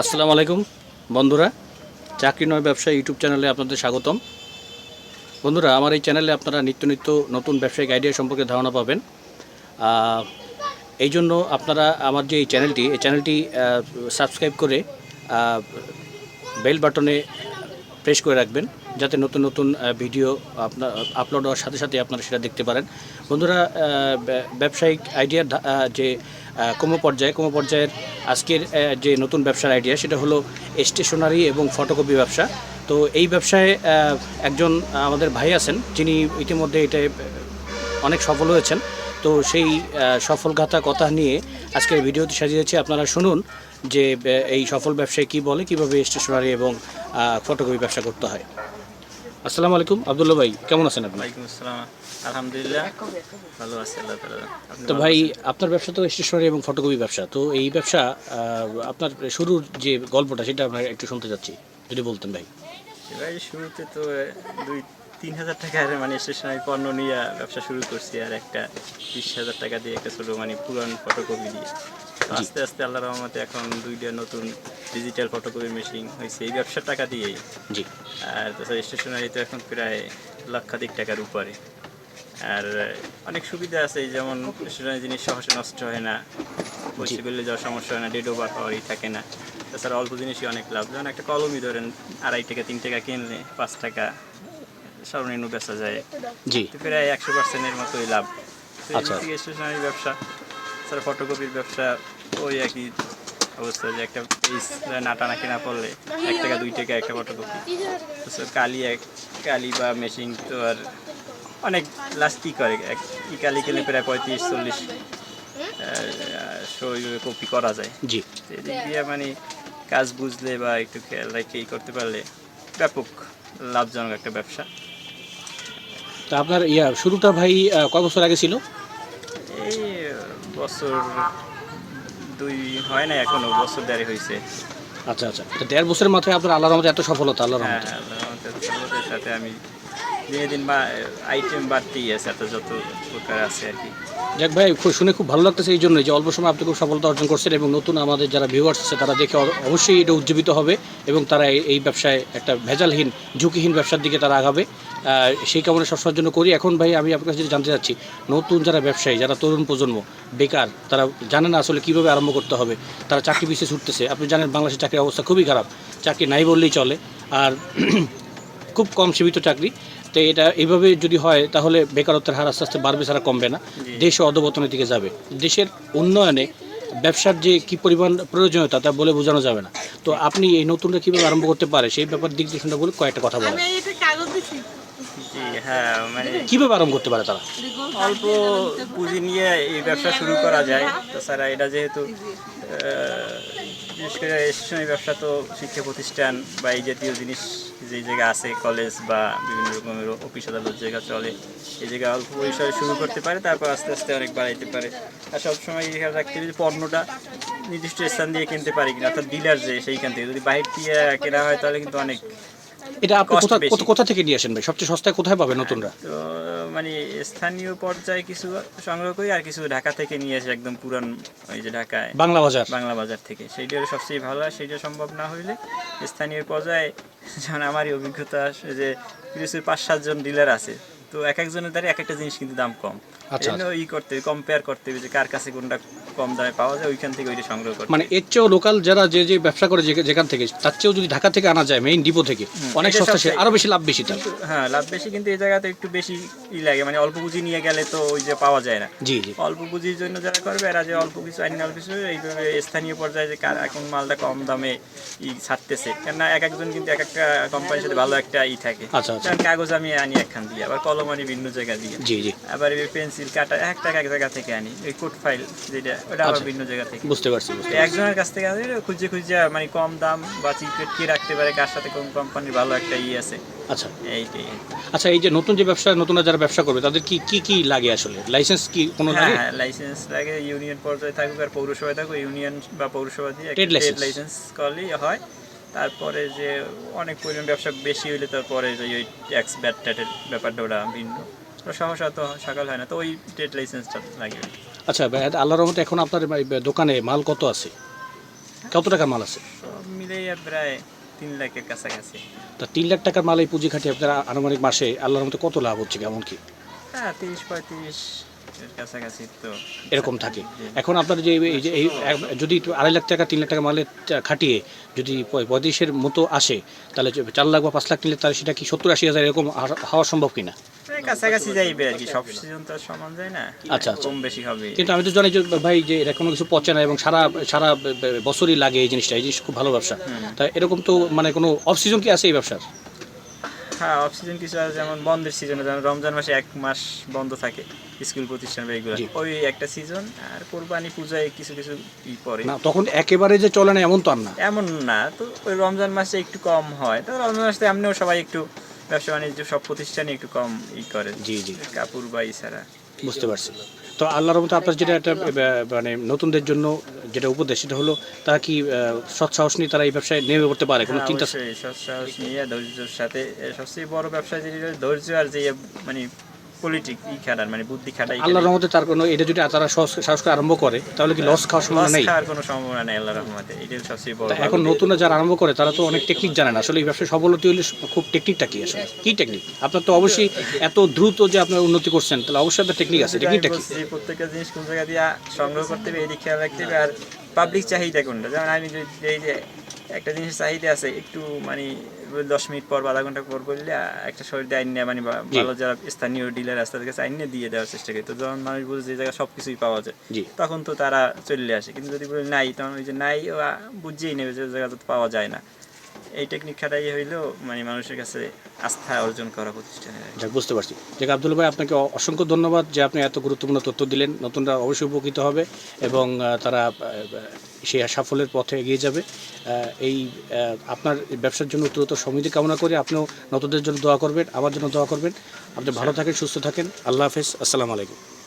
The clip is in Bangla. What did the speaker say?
আসসালামু আলাইকুম, বন্ধুরা। চাকরি নয় ব্যবসা ইউটিউব চ্যানেলে আপনাদের স্বাগতম। বন্ধুরা, আমার এই চ্যানেলে আপনারা নিত্য নিত্য নতুন ব্যবসায়িক আইডিয়া সম্পর্কে ধারণা পাবেন। এই জন্য আপনারা আমার যে এই চ্যানেলটি এই চ্যানেলটি সাবস্ক্রাইব করে বেল বাটনে প্রেস করে রাখবেন, যাতে নতুন নতুন ভিডিও আপনার আপলোড হওয়ার সাথে সাথে আপনারা সেটা দেখতে পারেন। বন্ধুরা ব্যবসায়িক আইডিয়ার যে কম পর্যায়ে কম পর্যায়ের আজকের যে নতুন ব্যবসার আইডিয়া সেটা হলো স্টেশনারি এবং ফটোকপি ব্যবসা। তো এই ব্যবসায় একজন আমাদের ভাই আছেন, যিনি ইতিমধ্যে এটা অনেক সফল হয়েছেন। তো সেই সফল গাথা কথা নিয়ে আজকের ভিডিওতে সাজিয়েছি আপনারা শুনুন যে এই সফল ব্যবসায় কি বলে কীভাবে স্টেশনারি এবং ফটোকপি ব্যবসা করতে হয়। আসসালামু আলাইকুম। আবদুল্লাহ ভাই কেমন আছেন আপনি? আলহামদুলিল্লাহ ভালো আছে আল্লাহ তো ভাই আপনার ব্যবসা তো স্টেশনারি এবং ফটোকপি ব্যবসা। তো এই ব্যবসা আপনার শুরুর যে গল্পটা সেটা আমরা একটু শুনতে যাচ্ছি যদি বলতেন ভাই। ভাই শুরুতে তো দুই তিন হাজার টাকার মানে স্টেশনারি পণ্য নিয়ে ব্যবসা শুরু করছি আর একটা বিশ হাজার টাকা দিয়ে একটা ছোটো মানে পুরান ফটোকপি দিয়ে। তো আস্তে আস্তে আল্লাহ রহমতে এখন দুইটা নতুন ডিজিটাল ফটোকপি মেশিন হয়েছে। এই ব্যবসার টাকা দিয়েই। জি। আর তাছাড়া স্টেশনারি তো এখন প্রায় লক্ষাধিক টাকার উপরে। আর অনেক সুবিধা আছে যেমন স্টেশনারি জিনিস সহজে নষ্ট হয় না। পরিষ্কার করলে যাওয়ার সমস্যা হয় না ডেট ওভার হওয়ারই থাকে না। তাছাড়া অল্প জিনিসই অনেক লাভ যেমন একটা কলমই ধরেন আড়াই টাকা তিন টাকা কিনলে পাঁচ টাকা। সর্বনিম্ন বেচা যায়। জি। তো প্রায় একশো পার্সেন্টের মতোই লাভ। আচ্ছা। স্টেশনারি ব্যবসা তাছাড়া ফটোকপির ব্যবসা ওই একই অবস্থা যে একটা পিস না টানা কেনা পড়লে এক টাকা দুই টাকা একটা ফটোকপি। কালি এক কালি বা মেশিন তো আর অনেক লাস্ট কি করে। এক ই কালি কিনলে প্রায় পঁয়ত্রিশ চল্লিশ কপি করা যায়। জি। এদিক দিয়ে মানে কাজ বুঝলে বা একটু খেয়াল রেখে করতে পারলে ব্যাপক লাভজনক একটা ব্যবসা। তা আপনার ইয়া শুরুটা ভাই কয় বছর আগে ছিল? এই বছর দুই হয় না এখনও বছর দেরি হয়েছে। আচ্ছা আচ্ছা। তো দেড় বছরের মাথায় আপনার আল্লাহ রহমতে এত সফলতা আল্লাহর হ্যাঁ রহমতে। আল্লাহর রহমতে সাথে আমি দিনে দিন বা, আইটেম বাড়তেই আছে, এত যত প্রকার আছে আর কি। যাক ভাই শুনে খুব ভালো লাগতেছে এই জন্য যে অল্প সময় আপনি খুব সফলতা অর্জন করছেন এবং নতুন আমাদের যারা ভিউয়ার্স আছে, তারা দেখে অবশ্যই এটা উজ্জীবিত হবে এবং তারা এই- ব্যবসায় একটা ভেজালহীন, ঝুঁকিহীন ব্যবসার দিকে তারা আগাবে। সেই কামনা সবসময়ের জন্য করি। এখন ভাই, আমি আপনার কাছে জানতে চাচ্ছি, নতুন যারা ব্যবসায়ী, যারা তরুণ প্রজন্ম, বেকার, তারা জানে না আসলে কীভাবে আরম্ভ করতে হবে। তারা চাকরি পিছিয়ে ছুটতেছে। আপনি জানেন বাংলাদেশের চাকরির অবস্থা খুবই খারাপ। চাকরি নাই বললেই চলে। আর খুব কম সীমিত চাকরি। তো এটা এইভাবে যদি হয় তাহলে বেকারত্বের হার আস্তে আস্তে বাড়বে ছাড়া কমবে না। জি। দেশও অধবতনের দিকে যাবে। দেশের উন্নয়নে ব্যবসার যে কি পরিমাণ প্রয়োজনীয়তা তা বলে বোঝানো যাবে না। তো আপনি এই নতুনটা কীভাবে আরম্ভ করতে পারে সেই ব্যাপার দিক দিয়ে বলে কয়েকটা কথা বলেন আমি এটা কাগজ দিছি। জি হ্যাঁ মানে কীভাবে আরম্ভ করতে পারে তারা? অল্প পুঁজি নিয়ে এই ব্যবসা শুরু করা যায়। তাছাড়া এটা যেহেতু বিশেষ করে স্টেশনারি ব্যবসা তো শিক্ষা প্রতিষ্ঠান বা এই জাতীয় জিনিস যে জায়গায় আছে কলেজ বা বিভিন্ন রকমের অফিস আদালত জায়গা চলে, এই জায়গায় অল্প পরিসরে শুরু করতে পারে, তারপর আস্তে আস্তে অনেক বাড়াইতে পারে। আর সবসময় খেয়াল রাখতে যদি পণ্যটা নির্দিষ্ট স্থান দিয়ে কিনতে পারি কিনা, অর্থাৎ ডিলার যে, সেইখান থেকে। যদি বাইরে দিয়ে কেনা হয়, তাহলে কিন্তু অনেক এটা আপনি কোথা কোথা- থেকে নিয়ে আসেন ভাই? সবচেয়ে সস্তায় কোথায় পাবে নতুনরা? তো মানে স্থানীয় পর্যায়ে কিছু সংগ্রহ করি আর কিছু ঢাকা থেকে নিয়ে আসি একদম পুরান ওই যে ঢাকায়। বাংলা বাজার? বাংলা বাজার থেকে। সেইটা সবচেয়ে ভালো হয় সেইটা সম্ভব না হইলে স্থানীয় পর্যায়ে যেমন আমারই অভিজ্ঞতা আসে যে কিছু পাঁচ সাতজন ডিলার আছে। তো এক একজনের দ্বারা এক একটা জিনিস কিন্তু দাম কম। আচ্ছা, এই ই করতে কম্পেয়ার করতে হবে যে কার কাছে কোনটা কম দামে পাওয়া যায় ওইখান থেকে ওইটা সংগ্রহ করে মানে এর চেয়েও লোকাল যারা যে যে ব্যবসা করে যেখান থেকে তার চেয়েও যদি ঢাকা থেকে আনা যায় মেইন ডিপো থেকে অনেক সস্তা সে আরও বেশি লাভ বেশি তার। হ্যাঁ লাভ বেশি কিন্তু এই জায়গাতে একটু বেশি ই লাগে মানে অল্প পুঁজি নিয়ে গেলে তো ওই যে পাওয়া যায় না। জি জি। অল্প পুঁজির জন্য যারা করবে এরা যে অল্প কিছু আইন অল্প কিছু এইভাবে স্থানীয় পর্যায়ে যে কার এখন মালটা কম দামে ই ছাড়তেছে কেননা এক একজন কিন্তু এক একটা কোম্পানির সাথে ভালো একটা ই থাকে। আচ্ছা, আচ্ছা। কাগজ আমি আনি একখান দিয়ে আবার কলম আনি ভিন্ন জায়গা দিয়ে। জি জি। আবার এই পেন্সিল কাটা এক টাকা এক জায়গা থেকে আনি এই কোট ফাইল যেটা ওটা আবার আচ্ছা। ভিন্ন জায়গা থেকে। বুঝতে পারছি একজনের কাছ থেকে আনি, খুঁজে খুঁজে মানে কম দাম বা চিপ রেট রাখতে পারে কার সাথে কোন কোম্পানির ভালো একটা ই আছে। আচ্ছা। এইটাই। আচ্ছা এই যে নতুন যে ব্যবসা নতুনরা যারা ব্যবসা করবে তাদের কি কি কি লাগে আসলে? লাইসেন্স কি কোনো হ্যাঁ লাগে? হ্যাঁ লাইসেন্স লাগে ইউনিয়ন পর্যায়ে থাকুক আর পৌরসভায় থাকুক ইউনিয়ন বা পৌরসভা দিয়ে license। লাইসেন্স করলেই হয়। তারপরে যে অনেক পরিমাণ ব্যবসা বেশি হইলে তারপরে যে ওই ট্যাক্স ব্যাট ট্যাটের ব্যাপারটা ওটা ভিন্ন। সহসা তো সকাল হয় না তো ওই ট্রেড লাইসেন্সটা লাগে। আচ্ছা আল্লাহ রহমতে এখন আপনার দোকানে মাল কত আছে? কত টাকার মাল আছে? প্রায় তিন লাখের কাছাকাছি। তা তিন লাখ টাকার মাল এই পুঁজি খাটিয়ে আপনার আনুমানিক মাসে আল্লাহর মতো কত লাভ হচ্ছে কেমন কি? হ্যাঁ তিরিশ পঁয়ত্রিশ এর কাছাকাছি তো। এরকম থাকে। এখন আপনার যে এই যে এই যদি আড়াই লাখ টাকা তিন লাখ টাকা মালে খাটিয়ে যদি পঁয়- পঁয়ত্রিশের মতো আসে তাহলে চার লাখ বা পাঁচ লাখ নিলে তাহলে সেটা কি সত্তর আশি হাজার এরকম হওয়া- সম্ভব কিনা? কাছাকাছি যাইবে আর কি সব সিজন তো সমান যায় না। আচ্ছা, আচ্ছা। কম বেশি হবে। কিন্তু আমি তো জানি যে ভাই যে এটা কোনো কিছু পচে না এবং সারা সারা বছরই লাগে এই জিনিসটা এই জিনিস খুব ভালো ব্যবসা। তা এরকম তো মানে কোনো অফ সিজন কি আছে এই ব্যবসার? হ্যাঁ অফ সিজন কিছু আছে যেমন বন্ধের সিজনে যেমন রমজান মাসে এক মাস বন্ধ থাকে স্কুল প্রতিষ্ঠান বা এগুলো। ওই একটা সিজন আর কোরবানি পূজায় কিছু কিছু ই পরে না তখন একেবারে যে চলে না এমন তো আর না। এমন না তো ওই রমজান মাসে একটু কম হয়। তো রমজান মাসে এমনিও সবাই একটু ব্যবসা বাণিজ্য সব প্রতিষ্ঠানে একটু কম ই করে। জি জি। কাপড় বা ইসারা ছাড়া। বুঝতে পারছি। তো আল্লাহর মতো আপনার যেটা একটা মানে নতুনদের জন্য যেটা উপদেশ সেটা হলো তারা কি সৎ সাহস নিয়ে তারা এই ব্যবসায় নেমে পড়তে পারে? কোনো হ্যাঁ, চিন্তা সৎ সৎসাহস নিয়ে ধৈর্যের সাথে সবচেয়ে বড় ব্যবসা যেটা ধৈর্য আর যে মানে পলিটিক ই খাটার মানে বুদ্ধি খাটাই আল্লাহর রহমতে তার কোনো এটা যদি তারা সাহস- আরম্ভ করে তাহলে কি লস খাওয়ার সম্ভাবনা নেই? খাওয়ার কোনো সম্ভাবনা নেই আল্লাহ রহমতে এটাই সবচেয়ে বড় এখন নতুন যারা আরম্ভ করে তারা তো অনেক টেকনিক জানে না। আসলে এই ব্যবসায় সফলতা হলে খুব টেকনিকটা কি আসলে? কি টেকনিক আপনার তো অবশ্যই এত দ্রুত যে আপনার উন্নতি করছেন তাহলে অবশ্যই আপনার টেকনিক আছে। টেকনিকটা কি যে প্রত্যেকটা জিনিস কোন জায়গা দিয়ে সংগ্রহ করতে হবে এদিকে খেয়াল রাখতে হবে আর পাবলিক চাহিদা কোনটা? যেমন আমি যদি এই যে একটা জিনিস চাহিদা আছে একটু মানে দশ মিনিট পর আধা ঘণ্টা পর করলে একটা শরীর দিয়ে নেয় মানে ভালো যারা স্থানীয় ডিলার আছে তাদের কাছে আইন দিয়ে দেওয়ার চেষ্টা করি। তো যখন মানুষ বুঝে যে জায়গায় সব কিছুই পাওয়া যায় তখন তো তারা চলে আসে। কিন্তু যদি বলি নাই তখন ওই যে নাই বুঝেই নেবে যে জায়গাতে জায়গা তো পাওয়া যায় না। এই টেকনিক খাটাই হইলেও মানে মানুষের কাছে আস্থা অর্জন করা প্রতিষ্ঠানে। যাক বুঝতে পারছি। যাক আব্দুল ভাই আপনাকে অসংখ্য ধন্যবাদ যে আপনি এত গুরুত্বপূর্ণ তথ্য দিলেন। নতুনরা অবশ্যই উপকৃত হবে এবং তারা সেই সাফল্যের পথে এগিয়ে যাবে। এই আপনার ব্যবসার জন্য দ্রুত সমিতি কামনা করি। আপনিও নতুনদের জন্য দোয়া করবেন আমার জন্য দোয়া করবেন। আপনি ভালো থাকেন সুস্থ থাকেন। আল্লাহ হাফেজ। আসসালামু আলাইকুম।